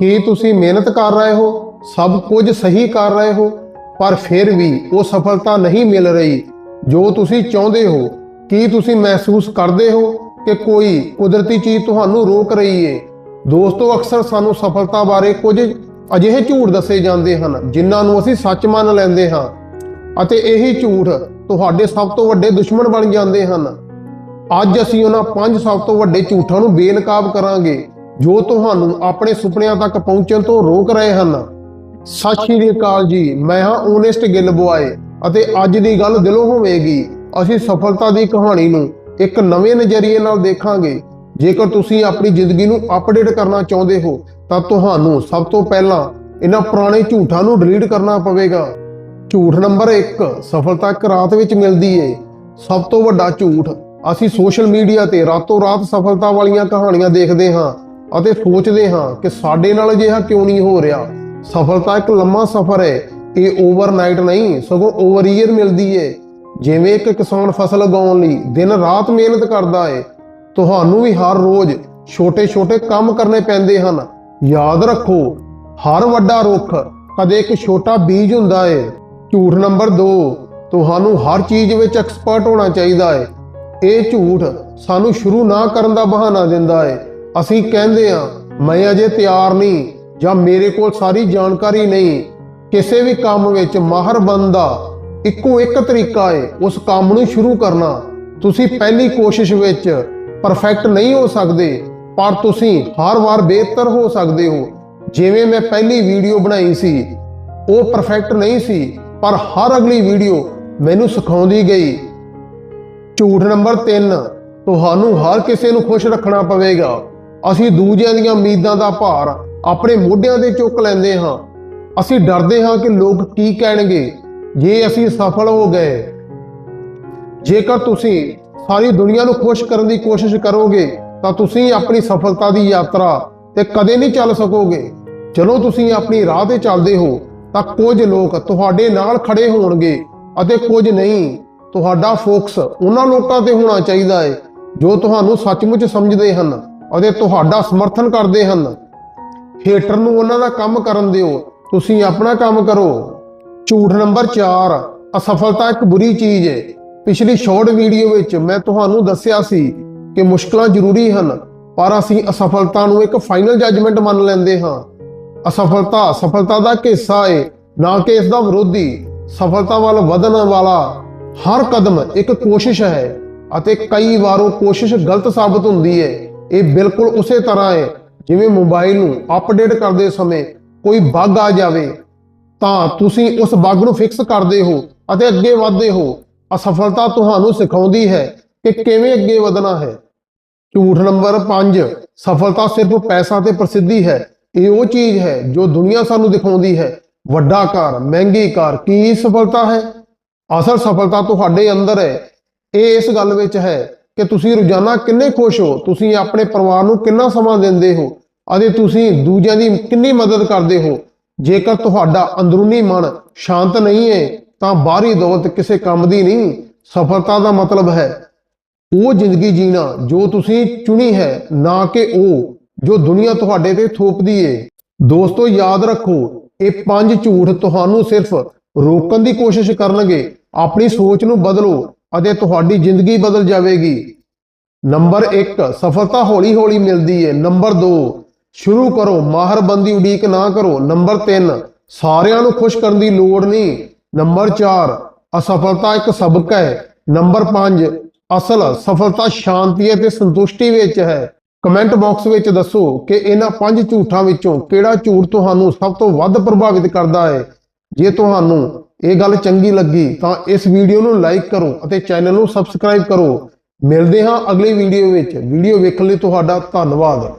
ਕੀ ਤੁਸੀਂ ਮਿਹਨਤ ਕਰ ਰਹੇ ਹੋ? ਸਭ ਕੁਝ ਸਹੀ ਕਰ ਰਹੇ ਹੋ? ਪਰ ਫਿਰ ਵੀ ਉਹ ਸਫਲਤਾ ਨਹੀਂ ਮਿਲ ਰਹੀ। ਜੋ ਤੁਸੀਂ ਚਾਹੁੰਦੇ ਹੋ, ਕੀ ਤੁਸੀਂ ਮਹਿਸੂਸ ਕਰਦੇ ਹੋ ਕਿ ਕੋਈ ਕੁਦਰਤੀ ਚੀਜ਼ ਤੁਹਾਨੂੰ ਰੋਕ ਰਹੀ ਏ? ਦੋਸਤੋ, ਅਕਸਰ ਸਾਨੂੰ ਸਫਲਤਾ ਬਾਰੇ ਕੁਝ ਅਜਿਹੇ ਝੂਠ ਦੱਸੇ ਜਾਂਦੇ ਹਨ, ਜਿਨ੍ਹਾਂ ਨੂੰ ਅਸੀਂ ਸੱਚ ਮੰਨ ਲੈਂਦੇ ਹਾਂ। ਅਤੇ ਇਹੀ ਝੂਠ ਤੁਹਾਡੇ ਸਭ ਤੋਂ ਵੱਡੇ ਦੁਸ਼ਮਣ ਬਣ ਜਾਂਦੇ ਹਨ। ਅੱਜ ਅਸੀਂ ਉਹਨਾਂ ਪੰਜ ਸਭ ਤੋਂ ਵੱਡੇ ਝੂਠਾਂ ਨੂੰ ਬੇਨਕਾਬ ਕਰਾਂਗੇ। ਜੋ ਤੁਹਾਨੂੰ ਆਪਣੇ ਸੁਪਨਿਆਂ ਤੱਕ ਪਹੁੰਚਣ ਤੋਂ ਰੋਕ ਰਹੇ ਹਨ। ਸਤਿ ਸ਼੍ਰੀ ਅਕਾਲ ਜੀ। ਮੈਂ ਹਾਂ ਓਨੈਸਟ ਗਿੱਲ ਬੁਆਏ ਅਤੇ ਅੱਜ ਦੀ ਗੱਲ ਦਿਲੋਂ ਹੋਵੇਗੀ। ਅਸੀਂ ਸਫਲਤਾ ਦੀ ਕਹਾਣੀ ਨੂੰ ਇੱਕ ਨਵੇਂ ਨਜ਼ਰੀਏ ਨਾਲ ਦੇਖਾਂਗੇ। ਜੇਕਰ ਤੁਸੀਂ ਆਪਣੀ ਜ਼ਿੰਦਗੀ ਨੂੰ ਅਪਡੇਟ ਕਰਨਾ ਚਾਹੁੰਦੇ ਹੋ, ਤਾਂ ਤੁਹਾਨੂੰ ਸਭ ਤੋਂ ਪਹਿਲਾਂ ਇਹਨਾਂ ਪੁਰਾਣੇ ਝੂਠਾਂ ਨੂੰ ਡਿਲੀਟ ਕਰਨਾ ਪਵੇਗਾ। ਝੂਠ ਨੰਬਰ 1 ਸਫਲਤਾ ਇੱਕ ਰਾਤ ਵਿੱਚ ਮਿਲਦੀ ਏ। ਸਭ ਤੋਂ ਵੱਡਾ ਝੂਠ, ਅਸੀਂ ਸੋਸ਼ਲ ਮੀਡੀਆ ਤੇ ਰਾਤੋਂ ਰਾਤ ਸਫਲਤਾ ਵਾਲੀਆਂ ਕਹਾਣੀਆਂ ਦੇਖਦੇ ਹਾਂ। ਅਤੇ ਸੋਚਦੇ ਹਾਂ ਕਿ ਸਾਡੇ ਨਾਲ ਅਜਿਹਾ ਕਿਉਂ ਨਹੀਂ ਹੋ ਰਿਹਾ? ਸਫਲਤਾ ਇੱਕ ਲੰਮਾ ਸਫ਼ਰ ਹੈ। ਇਹ ਓਵਰਨਾਈਟ ਨਹੀਂ, ਸਗੋਂ ਓਵਰ ਈਅਰ ਮਿਲਦੀ ਏ। ਜਿਵੇਂ ਇੱਕ ਕਿਸਾਨ ਫਸਲ ਉਗਾਉਣ ਲਈ ਦਿਨ ਰਾਤ ਮਿਹਨਤ ਕਰਦਾ ਹੈ ਤੁਹਾਨੂੰ ਵੀ ਹਰ ਰੋਜ਼ ਛੋਟੇ-ਛੋਟੇ ਕੰਮ ਕਰਨੇ ਪੈਂਦੇ ਹਨ। ਯਾਦ ਰੱਖੋ, ਹਰ ਵੱਡਾ ਰੁੱਖ ਕਦੇ ਇੱਕ ਛੋਟਾ ਬੀਜ ਹੁੰਦਾ ਹੈ ਝੂਠ ਨੰਬਰ 2 ਤੁਹਾਨੂੰ ਹਰ ਚੀਜ਼ ਵਿੱਚ ਐਕਸਪਰਟ ਹੋਣਾ ਚਾਹੀਦਾ ਹੈ ਇਹ ਝੂਠ ਸਾਨੂੰ ਸ਼ੁਰੂ ਨਾ ਕਰਨ ਦਾ ਬਹਾਨਾ ਦਿੰਦਾ ਹੈ ਅਸੀਂ ਕਹਿੰਦੇ ਆ ਮੈਂ ਅਜੇ ਤਿਆਰ ਨਹੀਂ ਜਾਂ ਮੇਰੇ ਕੋਲ ਸਾਰੀ ਜਾਣਕਾਰੀ ਨਹੀਂ। ਕਿਸੇ ਵੀ ਕੰਮ ਵਿੱਚ ਮਾਹਰ ਬਣਨ ਇੱਕੋ ਇੱਕ ਤਰੀਕਾ ਏ, ਉਸ ਕੰਮ ਨੂੰ ਸ਼ੁਰੂ ਕਰਨਾ। ਤੁਸੀਂ ਪਹਿਲੀ ਕੋਸ਼ਿਸ਼ ਵਿੱਚ ਪਰਫੈਕਟ ਨਹੀਂ ਹੋ ਸਕਦੇ, ਪਰ ਤੁਸੀਂ ਹਰ ਵਾਰ ਬਿਹਤਰ ਹੋ ਸਕਦੇ ਹੋ। ਜਿਵੇਂ ਮੈਂ ਪਹਿਲੀ ਵੀਡੀਓ ਬਣਾਈ ਸੀ, ਉਹ ਪਰਫੈਕਟ ਨਹੀਂ ਸੀ, ਪਰ ਹਰ ਅਗਲੀ ਵੀਡੀਓ ਮੈਨੂੰ ਸਿਖਾਉਂਦੀ ਗਈ। ਝੂਠ ਨੰਬਰ 3 ਤੁਹਾਨੂੰ ਹਰ ਕਿਸੇ ਨੂੰ ਖੁਸ਼ ਰੱਖਣਾ ਪਵੇਗਾ। ਅਸੀਂ ਦੂਜਿਆਂ ਦੀਆਂ ਉਮੀਦਾਂ ਦਾ ਭਾਰ ਆਪਣੇ ਮੋਢਿਆਂ ਤੇ ਚੁੱਕ ਲੈਂਦੇ ਹਾਂ। ਅਸੀਂ ਡਰਦੇ ਹਾਂ ਕਿ ਲੋਕ ਕੀ ਕਹਿਣਗੇ, ਜੇ ਅਸੀਂ ਸਫਲ ਹੋ ਗਏ। ਜੇਕਰ ਤੁਸੀਂ ਸਾਰੀ ਦੁਨੀਆ ਨੂੰ ਖੁਸ਼ ਕਰਨ ਦੀ ਕੋਸ਼ਿਸ਼ ਕਰੋਗੇ, ਤਾਂ ਤੁਸੀਂ ਆਪਣੀ ਸਫਲਤਾ ਦੀ ਯਾਤਰਾ ਤੇ ਕਦੇ ਨਹੀਂ ਚੱਲ ਸਕੋਗੇ। ਜਦੋਂ ਤੁਸੀਂ ਆਪਣੀ ਰਾਹ ਤੇ ਚੱਲਦੇ ਹੋ, ਤਾਂ ਕੁਝ ਲੋਕ ਤੁਹਾਡੇ ਨਾਲ ਖੜੇ ਹੋਣਗੇ ਅਤੇ ਕੁਝ ਨਹੀਂ। ਤੁਹਾਡਾ ਫੋਕਸ ਉਹਨਾਂ ਲੋਕਾਂ ਤੇ ਹੋਣਾ ਚਾਹੀਦਾ ਹੈ, ਜੋ ਤੁਹਾਨੂੰ ਸੱਚਮੁੱਚ ਸਮਝਦੇ ਹਨ। ਅਤੇ ਤੁਹਾਡਾ ਸਮਰਥਨ ਕਰਦੇ ਹਨ। ਹੇਟਰ ਨੂੰ ਉਹਨਾਂ ਦਾ ਕੰਮ ਕਰਨ ਦਿਓ। ਤੁਸੀਂ ਆਪਣਾ ਕੰਮ ਕਰੋ। ਝੂਠ ਨੰਬਰ 4 ਅਸਫਲਤਾ ਇੱਕ ਬੁਰੀ ਚੀਜ਼ ਹੈ ਪਿਛਲੀ ਸ਼ਾਰਟ ਵੀਡੀਓ ਵਿੱਚ ਮੈਂ ਤੁਹਾਨੂੰ ਦੱਸਿਆ ਸੀ ਕਿ ਮੁਸ਼ਕਲਾਂ ਜ਼ਰੂਰੀ ਹਨ, ਪਰ ਅਸੀਂ ਅਸਫਲਤਾ ਨੂੰ ਇੱਕ ਫਾਈਨਲ ਜੱਜਮੈਂਟ ਮੰਨ ਲੈਂਦੇ ਹਾਂ। ਅਸਫਲਤਾ ਸਫਲਤਾ ਦਾ ਇੱਕ ਹਿੱਸਾ ਹੈ ਨਾ ਕਿ ਇਸ ਦਾ ਵਿਰੋਧੀ। ਸਫਲਤਾ ਵੱਲ ਵਧਣ ਵਾਲਾ ਹਰ ਕਦਮ ਇੱਕ ਕੋਸ਼ਿਸ਼ ਹੈ ਅਤੇ ਕਈ ਵਾਰੋਂ ਕੋਸ਼ਿਸ਼ ਗਲਤ ਸਾਬਤ ਹੁੰਦੀ ਹੈ ਇਹ ਬਿਲਕੁਲ ਉਸੇ ਤਰ੍ਹਾਂ ਹੈ, ਜਿਵੇਂ ਮੋਬਾਈਲ ਨੂੰ ਅਪਡੇਟ ਕਰਦੇ ਸਮੇਂ ਕੋਈ ਬੱਗ ਆ ਜਾਵੇ, ਤਾਂ ਤੁਸੀਂ ਉਸ ਬੱਗ ਨੂੰ ਫਿਕਸ ਕਰਦੇ ਹੋ ਅਤੇ ਅੱਗੇ ਵਧਦੇ ਹੋ। ਅਸਫਲਤਾ ਤੁਹਾਨੂੰ ਸਿਖਾਉਂਦੀ ਹੈ ਕਿ ਕਿਵੇਂ ਅੱਗੇ ਵਧਣਾ ਹੈ। ਝੂਠ ਨੰਬਰ 5 ਸਫਲਤਾ ਸਿਰਫ ਪੈਸਾ ਤੇ ਪ੍ਰਸਿੱਧੀ ਹੈ। ਇਹ ਉਹ ਚੀਜ਼ ਹੈ ਜੋ ਦੁਨੀਆ ਸਾਨੂੰ ਦਿਖਾਉਂਦੀ ਹੈ। ਵੱਡਾ ਕਾਰ ਮਹਿੰਗੀ ਕਾਰ, ਕੀ ਸਫਲਤਾ ਹੈ? ਅਸਲ ਸਫਲਤਾ ਤੁਹਾਡੇ ਅੰਦਰ ਹੈ। ਇਹ ਇਸ ਗੱਲ ਵਿੱਚ ਹੈ ਕਿ ਤੁਸੀਂ ਰੋਜ਼ਾਨਾ ਕਿੰਨੇ ਖੁਸ਼ ਹੋ? ਤੁਸੀਂ ਆਪਣੇ ਪਰਿਵਾਰ ਨੂੰ ਕਿੰਨਾ ਸਮਾਂ ਦਿੰਦੇ ਹੋ? ਅਤੇ ਤੁਸੀਂ ਦੂਜਿਆਂ ਦੀ ਕਿੰਨੀ ਮਦਦ ਕਰਦੇ ਹੋ? ਜੇਕਰ ਤੁਹਾਡਾ ਅੰਦਰੂਨੀ ਮਨ ਸ਼ਾਂਤ ਨਹੀਂ ਹੈ, ਤਾਂ ਬਾਹਰੀ ਦੌਲਤ ਕਿਸੇ ਕੰਮ ਦੀ ਨਹੀਂ। ਸਫਲਤਾ ਦਾ ਮਤਲਬ ਹੈ ਉਹ ਜ਼ਿੰਦਗੀ ਜੀਣਾ ਜੋ ਤੁਸੀਂ ਚੁਣੀ ਹੈ, ਨਾ ਕਿ ਉਹ ਜੋ ਦੁਨੀਆ ਤੁਹਾਡੇ ਤੇ ਥੋਪਦੀ ਏ। ਦੋਸਤੋ, ਯਾਦ ਰੱਖੋ, ਇਹ ਪੰਜ ਝੂਠ ਤੁਹਾਨੂੰ ਸਿਰਫ ਰੋਕਣ ਦੀ ਕੋਸ਼ਿਸ਼ ਕਰਨਗੇ। ਆਪਣੀ ਸੋਚ ਨੂੰ ਬਦਲੋ। ਅਤੇ ਤੁਹਾਡੀ ਜ਼ਿੰਦਗੀ ਬਦਲ ਜਾਵੇਗੀ। ਨੰਬਰ 1 ਸਫਲਤਾ ਹੌਲੀ ਹੌਲੀ ਮਿਲਦੀ ਹੈ ਨੰਬਰ 2 ਸ਼ੁਰੂ ਕਰੋ। ਮਾਹਰ ਉਡੀਕ ਨਾ ਕਰੋ। ਨੰਬਰ 3 ਸਾਰਿਆਂ ਨੂੰ ਖੁਸ਼ ਕਰਨ ਦੀ ਲੋੜ ਨਹੀਂ। ਨੰਬਰ 4 ਅਸਫਲਤਾ ਇੱਕ ਸਬਕ ਹੈ। ਨੰਬਰ 5 ਅਸਲ ਸਫਲਤਾ ਸ਼ਾਂਤੀ ਅਤੇ ਸੰਤੁਸ਼ਟੀ ਵਿੱਚ ਹੈ। ਕਮੈਂਟ ਬਾਕਸ ਵਿੱਚ ਦੱਸੋ ਕਿ ਇਹਨਾਂ ਪੰਜ ਝੂਠਾਂ ਵਿੱਚੋਂ ਕਿਹੜਾ ਝੂਠ ਤੁਹਾਨੂੰ ਸਭ ਤੋਂ ਵੱਧ ਪ੍ਰਭਾਵਿਤ ਕਰਦਾ ਹੈ। ਜੇ ਤੁਹਾਨੂੰ ਇਹ ਗੱਲ ਚੰਗੀ ਲੱਗੀ ਤਾਂ ਇਸ ਵੀਡੀਓ ਨੂੰ ਲਾਈਕ ਕਰੋ ਅਤੇ ਚੈਨਲ ਨੂੰ ਸਬਸਕ੍ਰਾਈਬ ਕਰੋ। ਮਿਲਦੇ ਹਾਂ ਅਗਲੀ ਵੀਡੀਓ ਵਿੱਚ। ਵੀਡੀਓ ਵੇਖਣ ਲਈ ਤੁਹਾਡਾ ਧੰਨਵਾਦ।